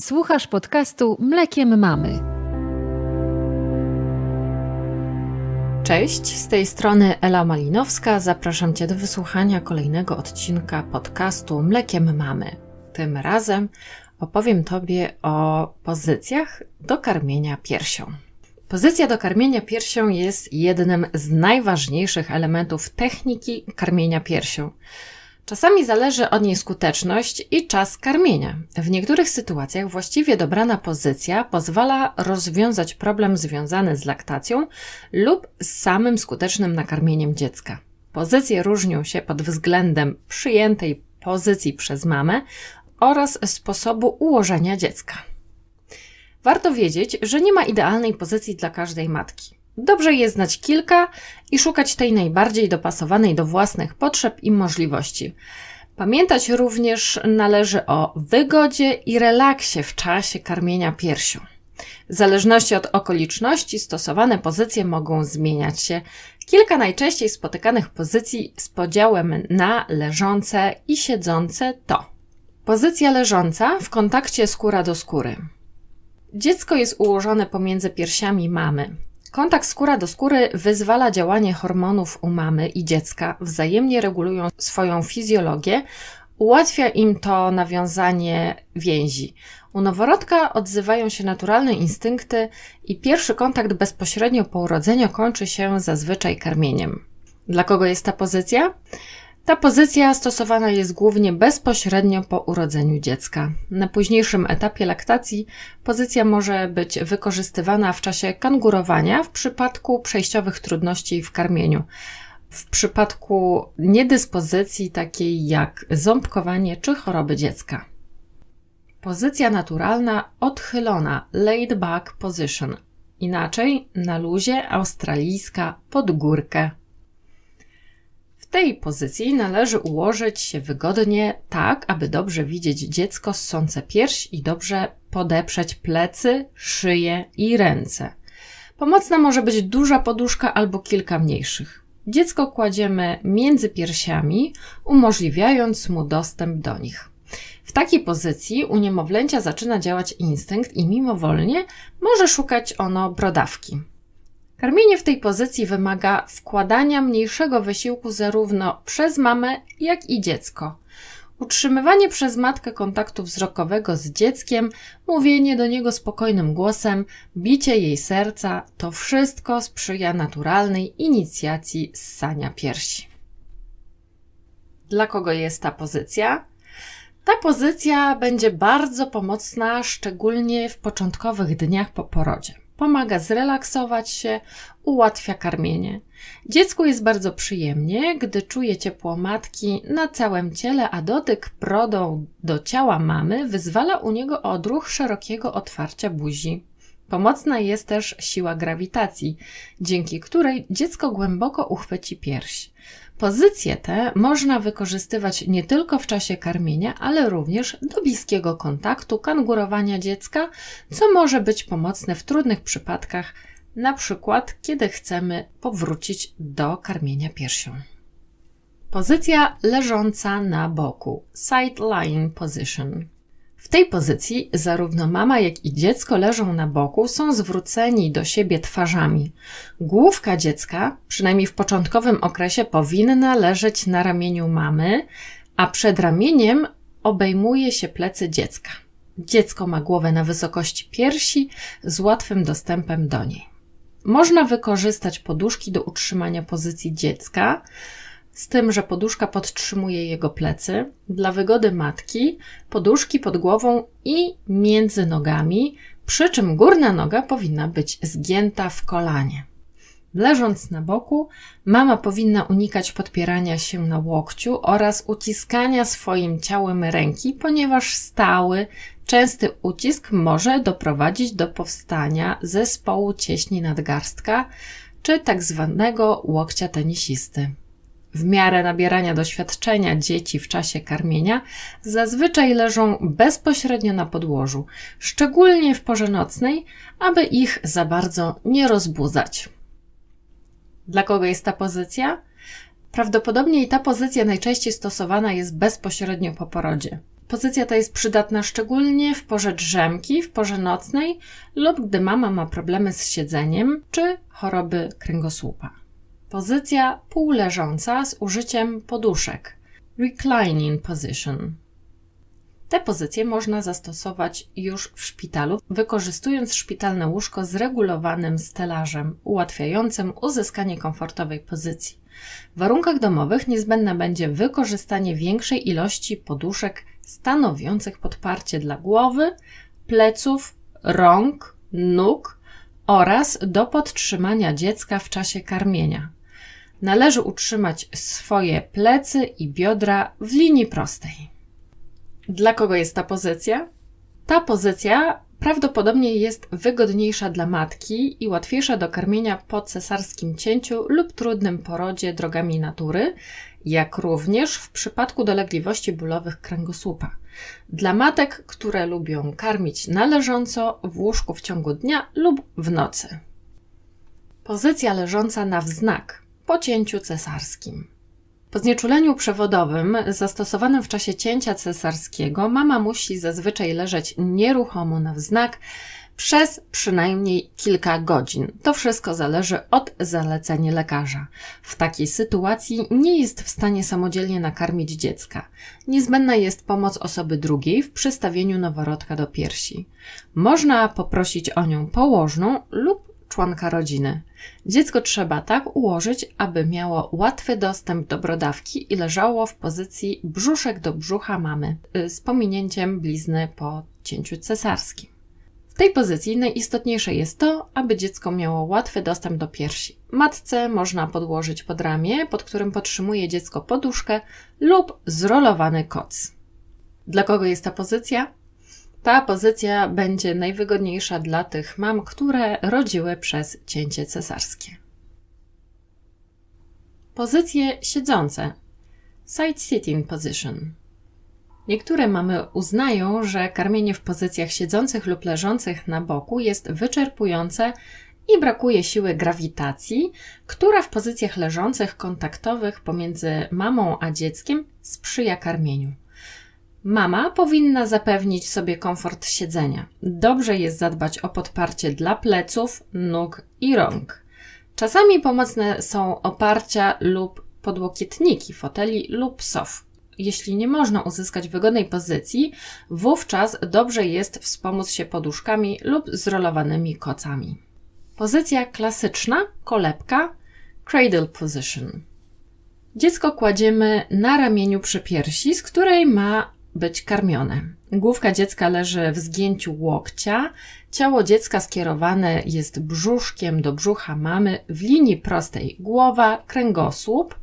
Słuchasz podcastu Mlekiem Mamy. Cześć, z tej strony Ela Malinowska. Zapraszam Cię do wysłuchania kolejnego odcinka podcastu Mlekiem Mamy. Tym razem opowiem Tobie o pozycjach do karmienia piersią. Pozycja do karmienia piersią jest jednym z najważniejszych elementów techniki karmienia piersią. Czasami zależy od niej skuteczność i czas karmienia. W niektórych sytuacjach właściwie dobrana pozycja pozwala rozwiązać problem związany z laktacją lub z samym skutecznym nakarmieniem dziecka. Pozycje różnią się pod względem przyjętej pozycji przez mamę oraz sposobu ułożenia dziecka. Warto wiedzieć, że nie ma idealnej pozycji dla każdej matki. Dobrze jest znać kilka i szukać tej najbardziej dopasowanej do własnych potrzeb i możliwości. Pamiętać również należy o wygodzie i relaksie w czasie karmienia piersią. W zależności od okoliczności stosowane pozycje mogą zmieniać się. Kilka najczęściej spotykanych pozycji z podziałem na leżące i siedzące to pozycja leżąca w kontakcie skóra do skóry. Dziecko jest ułożone pomiędzy piersiami mamy. Kontakt skóra do skóry wyzwala działanie hormonów u mamy i dziecka, wzajemnie regulują swoją fizjologię, ułatwia im to nawiązanie więzi. U noworodka odzywają się naturalne instynkty i pierwszy kontakt bezpośrednio po urodzeniu kończy się zazwyczaj karmieniem. Dla kogo jest ta pozycja? Ta pozycja stosowana jest głównie bezpośrednio po urodzeniu dziecka. Na późniejszym etapie laktacji pozycja może być wykorzystywana w czasie kangurowania w przypadku przejściowych trudności w karmieniu. W przypadku niedyspozycji takiej jak ząbkowanie czy choroby dziecka. Pozycja naturalna odchylona, laid back position. Inaczej na luzie australijska podgórkę w tej pozycji należy ułożyć się wygodnie, tak aby dobrze widzieć dziecko ssące pierś i dobrze podeprzeć plecy, szyję i ręce. Pomocna może być duża poduszka albo kilka mniejszych. Dziecko kładziemy między piersiami, umożliwiając mu dostęp do nich. W takiej pozycji u niemowlęcia zaczyna działać instynkt i mimowolnie może szukać ono brodawki. Karmienie w tej pozycji wymaga wkładania mniejszego wysiłku zarówno przez mamę, jak i dziecko. Utrzymywanie przez matkę kontaktu wzrokowego z dzieckiem, mówienie do niego spokojnym głosem, bicie jej serca to wszystko sprzyja naturalnej inicjacji ssania piersi. Dla kogo jest ta pozycja? Ta pozycja będzie bardzo pomocna, szczególnie w początkowych dniach po porodzie pomaga zrelaksować się, ułatwia karmienie. Dziecku jest bardzo przyjemnie, gdy czuje ciepło matki na całym ciele, a dotyk brodą do ciała mamy wyzwala u niego odruch szerokiego otwarcia buzi. Pomocna jest też siła grawitacji, dzięki której dziecko głęboko uchwyci pierś. Pozycje te można wykorzystywać nie tylko w czasie karmienia, ale również do bliskiego kontaktu, kangurowania dziecka, co może być pomocne w trudnych przypadkach, na przykład kiedy chcemy powrócić do karmienia piersią. Pozycja leżąca na boku, side lying position. W tej pozycji zarówno mama, jak i dziecko leżą na boku, są zwróceni do siebie twarzami. Główka dziecka, przynajmniej w początkowym okresie, powinna leżeć na ramieniu mamy, a przed ramieniem obejmuje się plecy dziecka. Dziecko ma głowę na wysokości piersi z łatwym dostępem do niej. Można wykorzystać poduszki do utrzymania pozycji dziecka, z tym, że poduszka podtrzymuje jego plecy. Dla wygody matki poduszki pod głową i między nogami, przy czym górna noga powinna być zgięta w kolanie. Leżąc na boku, mama powinna unikać podpierania się na łokciu oraz uciskania swoim ciałem ręki, ponieważ stały, częsty ucisk może doprowadzić do powstania zespołu cieśni nadgarstka czy tak zwanego łokcia tenisisty w miarę nabierania doświadczenia dzieci w czasie karmienia zazwyczaj leżą bezpośrednio na podłożu, szczególnie w porze nocnej, aby ich za bardzo nie rozbudzać. Dla kogo jest ta pozycja? Prawdopodobnie ta pozycja najczęściej stosowana jest bezpośrednio po porodzie. Pozycja ta jest przydatna szczególnie w porze drzemki, w porze nocnej lub gdy mama ma problemy z siedzeniem czy choroby kręgosłupa. Pozycja półleżąca z użyciem poduszek. Reclining position. Te pozycje można zastosować już w szpitalu, wykorzystując szpitalne łóżko z regulowanym stelażem, ułatwiającym uzyskanie komfortowej pozycji. W warunkach domowych niezbędne będzie wykorzystanie większej ilości poduszek stanowiących podparcie dla głowy, pleców, rąk, nóg oraz do podtrzymania dziecka w czasie karmienia. Należy utrzymać swoje plecy i biodra w linii prostej. Dla kogo jest ta pozycja? Ta pozycja prawdopodobnie jest wygodniejsza dla matki i łatwiejsza do karmienia po cesarskim cięciu lub trudnym porodzie drogami natury, jak również w przypadku dolegliwości bólowych kręgosłupa. Dla matek, które lubią karmić należąco w łóżku w ciągu dnia lub w nocy. Pozycja leżąca na wznak po cięciu cesarskim. Po znieczuleniu przewodowym zastosowanym w czasie cięcia cesarskiego mama musi zazwyczaj leżeć nieruchomo na wznak przez przynajmniej kilka godzin. To wszystko zależy od zalecenia lekarza. W takiej sytuacji nie jest w stanie samodzielnie nakarmić dziecka. Niezbędna jest pomoc osoby drugiej w przystawieniu noworodka do piersi. Można poprosić o nią położną lub członka rodziny. Dziecko trzeba tak ułożyć, aby miało łatwy dostęp do brodawki i leżało w pozycji brzuszek do brzucha mamy, y, z pominięciem blizny po cięciu cesarskim. W tej pozycji najistotniejsze jest to, aby dziecko miało łatwy dostęp do piersi. Matce można podłożyć pod ramię, pod którym podtrzymuje dziecko poduszkę lub zrolowany koc. Dla kogo jest ta pozycja? Ta pozycja będzie najwygodniejsza dla tych mam, które rodziły przez cięcie cesarskie. Pozycje siedzące. Side sitting position. Niektóre mamy uznają, że karmienie w pozycjach siedzących lub leżących na boku jest wyczerpujące i brakuje siły grawitacji, która w pozycjach leżących kontaktowych pomiędzy mamą a dzieckiem sprzyja karmieniu. Mama powinna zapewnić sobie komfort siedzenia. Dobrze jest zadbać o podparcie dla pleców, nóg i rąk. Czasami pomocne są oparcia lub podłokietniki foteli lub sof. Jeśli nie można uzyskać wygodnej pozycji, wówczas dobrze jest wspomóc się poduszkami lub zrolowanymi kocami. Pozycja klasyczna, kolebka, cradle position. Dziecko kładziemy na ramieniu przy piersi, z której ma być karmione. Główka dziecka leży w zgięciu łokcia, ciało dziecka skierowane jest brzuszkiem do brzucha mamy w linii prostej głowa, kręgosłup.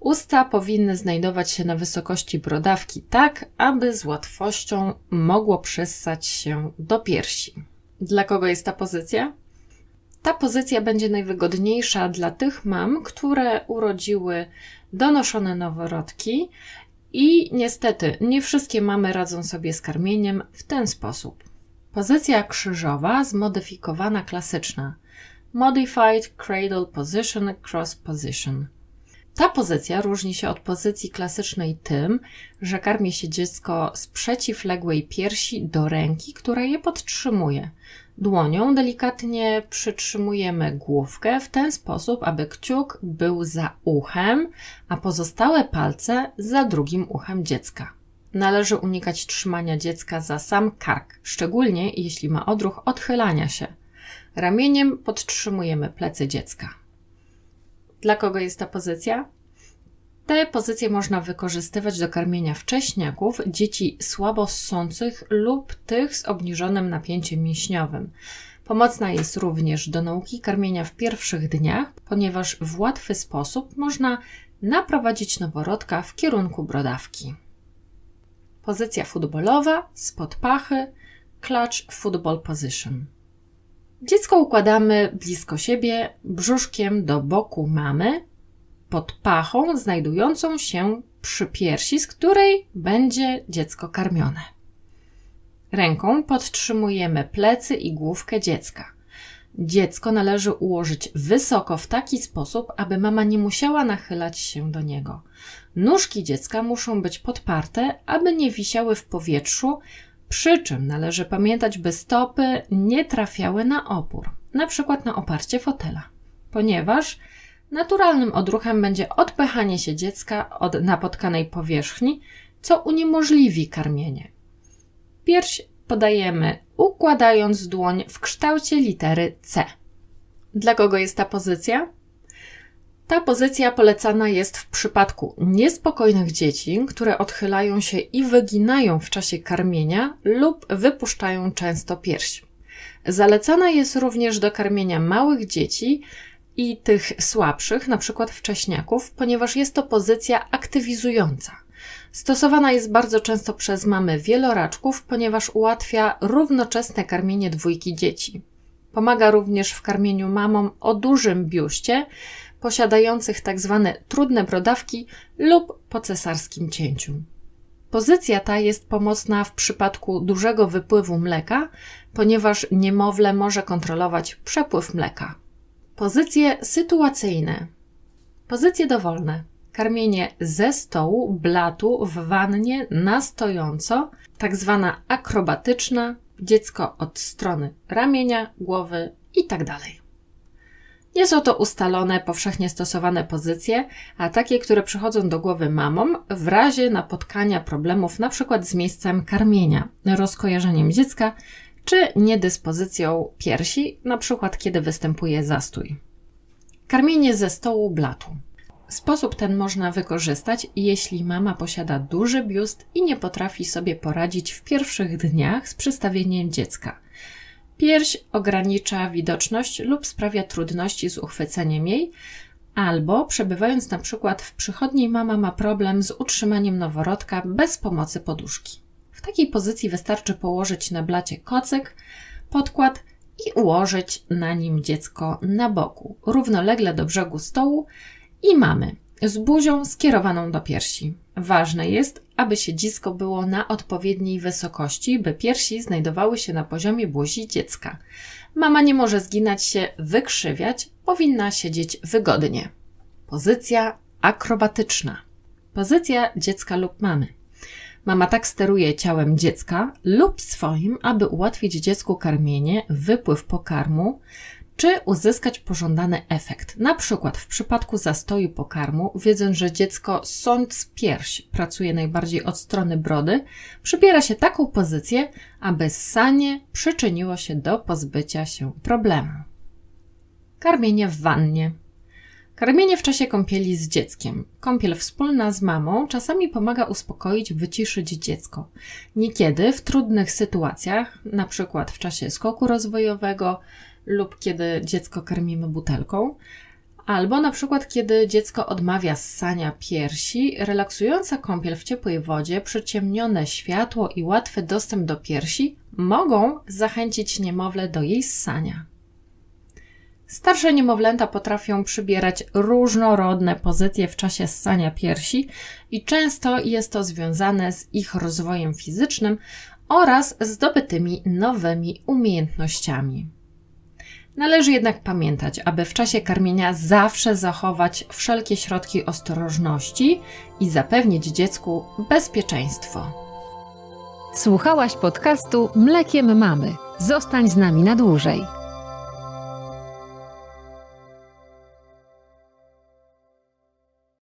Usta powinny znajdować się na wysokości brodawki tak, aby z łatwością mogło przystać się do piersi. Dla kogo jest ta pozycja? Ta pozycja będzie najwygodniejsza dla tych mam, które urodziły donoszone noworodki i niestety, nie wszystkie mamy radzą sobie z karmieniem w ten sposób. Pozycja krzyżowa zmodyfikowana klasyczna. Modified Cradle Position Cross Position. Ta pozycja różni się od pozycji klasycznej tym, że karmi się dziecko z przeciwległej piersi do ręki, która je podtrzymuje. Dłonią delikatnie przytrzymujemy główkę w ten sposób, aby kciuk był za uchem, a pozostałe palce za drugim uchem dziecka. Należy unikać trzymania dziecka za sam kark, szczególnie jeśli ma odruch odchylania się. Ramieniem podtrzymujemy plecy dziecka. Dla kogo jest ta pozycja? Te pozycje można wykorzystywać do karmienia wcześniaków, dzieci słabo ssących lub tych z obniżonym napięciem mięśniowym. Pomocna jest również do nauki karmienia w pierwszych dniach, ponieważ w łatwy sposób można naprowadzić noworodka w kierunku brodawki. Pozycja futbolowa, spod pachy, clutch football position. Dziecko układamy blisko siebie, brzuszkiem do boku mamy, pod pachą znajdującą się przy piersi, z której będzie dziecko karmione. Ręką podtrzymujemy plecy i główkę dziecka. Dziecko należy ułożyć wysoko w taki sposób, aby mama nie musiała nachylać się do niego. Nóżki dziecka muszą być podparte, aby nie wisiały w powietrzu, przy czym należy pamiętać, by stopy nie trafiały na opór, na przykład na oparcie fotela, ponieważ naturalnym odruchem będzie odpychanie się dziecka od napotkanej powierzchni, co uniemożliwi karmienie. Pierś podajemy układając dłoń w kształcie litery C. Dla kogo jest ta pozycja? Ta pozycja polecana jest w przypadku niespokojnych dzieci, które odchylają się i wyginają w czasie karmienia lub wypuszczają często pierś. Zalecana jest również do karmienia małych dzieci i tych słabszych, np. wcześniaków, ponieważ jest to pozycja aktywizująca. Stosowana jest bardzo często przez mamy wieloraczków, ponieważ ułatwia równoczesne karmienie dwójki dzieci. Pomaga również w karmieniu mamom o dużym biuście, posiadających tzw. Tak trudne brodawki lub po cesarskim cięciu. Pozycja ta jest pomocna w przypadku dużego wypływu mleka, ponieważ niemowlę może kontrolować przepływ mleka. Pozycje sytuacyjne. Pozycje dowolne karmienie ze stołu, blatu, w wannie, na stojąco, tak zwana akrobatyczna, dziecko od strony ramienia, głowy itd. Tak Nie są to ustalone, powszechnie stosowane pozycje, a takie, które przychodzą do głowy mamom w razie napotkania problemów np. z miejscem karmienia, rozkojarzeniem dziecka czy niedyspozycją piersi, np. kiedy występuje zastój. Karmienie ze stołu blatu. Sposób ten można wykorzystać, jeśli mama posiada duży biust i nie potrafi sobie poradzić w pierwszych dniach z przystawieniem dziecka. Pierś ogranicza widoczność lub sprawia trudności z uchwyceniem jej, albo przebywając na przykład w przychodni mama ma problem z utrzymaniem noworodka bez pomocy poduszki. W takiej pozycji wystarczy położyć na blacie kocyk, podkład i ułożyć na nim dziecko na boku, równolegle do brzegu stołu i mamy z buzią skierowaną do piersi. Ważne jest, aby siedzisko było na odpowiedniej wysokości, by piersi znajdowały się na poziomie buzi dziecka. Mama nie może zginać się, wykrzywiać, powinna siedzieć wygodnie. Pozycja akrobatyczna. Pozycja dziecka lub mamy. Mama tak steruje ciałem dziecka lub swoim, aby ułatwić dziecku karmienie, wypływ pokarmu, czy uzyskać pożądany efekt. Na przykład w przypadku zastoju pokarmu, wiedząc, że dziecko sąc pierś pracuje najbardziej od strony brody, przybiera się taką pozycję, aby ssanie przyczyniło się do pozbycia się problemu. Karmienie w wannie. Karmienie w czasie kąpieli z dzieckiem. Kąpiel wspólna z mamą czasami pomaga uspokoić, wyciszyć dziecko. Niekiedy w trudnych sytuacjach, na przykład w czasie skoku rozwojowego, lub kiedy dziecko karmimy butelką, albo na przykład kiedy dziecko odmawia ssania piersi, relaksująca kąpiel w ciepłej wodzie, przyciemnione światło i łatwy dostęp do piersi mogą zachęcić niemowlę do jej ssania. Starsze niemowlęta potrafią przybierać różnorodne pozycje w czasie ssania piersi i często jest to związane z ich rozwojem fizycznym oraz zdobytymi nowymi umiejętnościami. Należy jednak pamiętać, aby w czasie karmienia zawsze zachować wszelkie środki ostrożności i zapewnić dziecku bezpieczeństwo. Słuchałaś podcastu Mlekiem Mamy. Zostań z nami na dłużej.